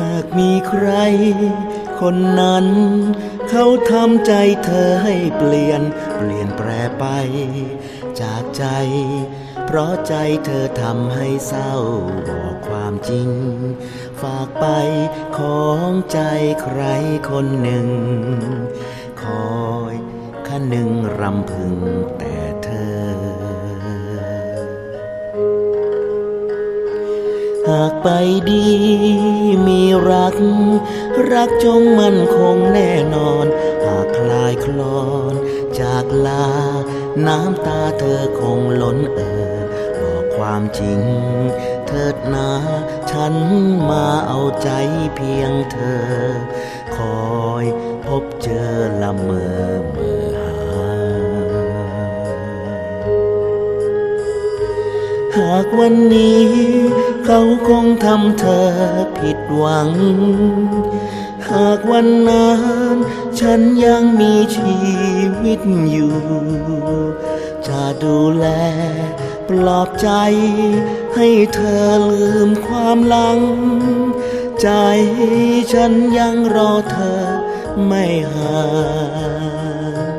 หากมีใคร คนนั้น เขาทำใจเธอให้เปลี่ยน เปลี่ยนแปรไป จากใจ เพราะใจเธอทำให้เศร้าบอกความจริง ฝากไปของใจใครคนหนึ่ง คอยคันหนึ่งรำพึงแต่ หากไปดีมีรัก รักจงมั่นคงแน่นอน หากคลายคลอน จากลา น้ำตาเธอคงล้นเอ่อบอกความจริง เถิดนา ฉันมาเอาใจเพียงเธอ คอยพบเจอละเมอเมื่อ หากวันนี้ เขาคงทำเธอผิดหวัง หากวันนั้น ฉันยังมีชีวิตอยู่ จะดูแล ปลอบใจ ให้เธอลืมความหลัง ใจฉันยังรอเธอไม่ห่าง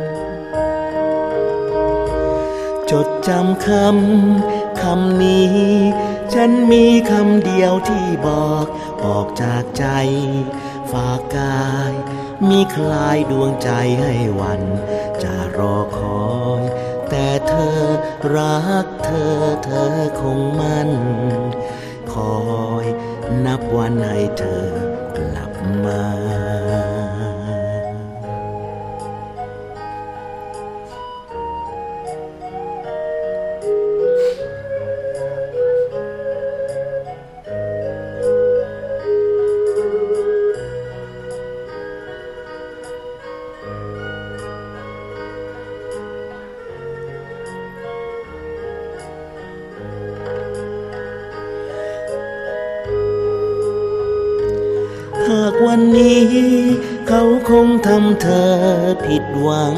จดจำคำ คำนี้ ฉันมีคำเดียวที่บอกออกจากใจ ฝากกาย มีคลายดวงใจให้วัน จะรอคอย แต่เธอรักเธอเธอคงมั่น คอยนับวันให้เธอกลับมา วันนี้ เขาคงทำเธอผิดหวัง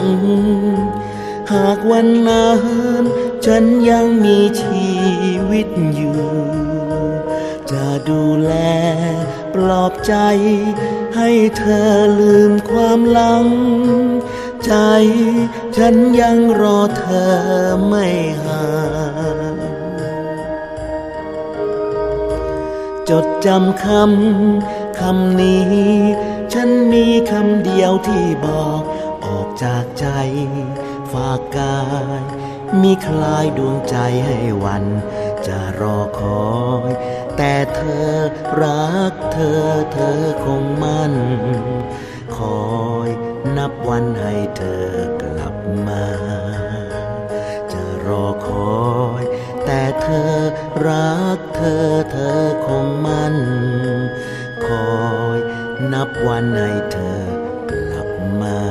หากวันนั้นฉันยังมีชีวิตอยู่ จะดูแลปลอบใจ ให้เธอลืมความหลัง ใจฉันยังรอเธอไม่ห่างจดจำคำ คำนี้ ฉันมีคำเดียวที่บอกออกจากใจ ฝากกาย มีคลายดวงใจให้วัน จะรอคอย แต่เธอรักเธอเธอคงมั่น คอยนับวันให้เธอกลับมา จะรอคอย แต่เธอรักเธอเธอคงมั่น นับวันให้เธอกลับมา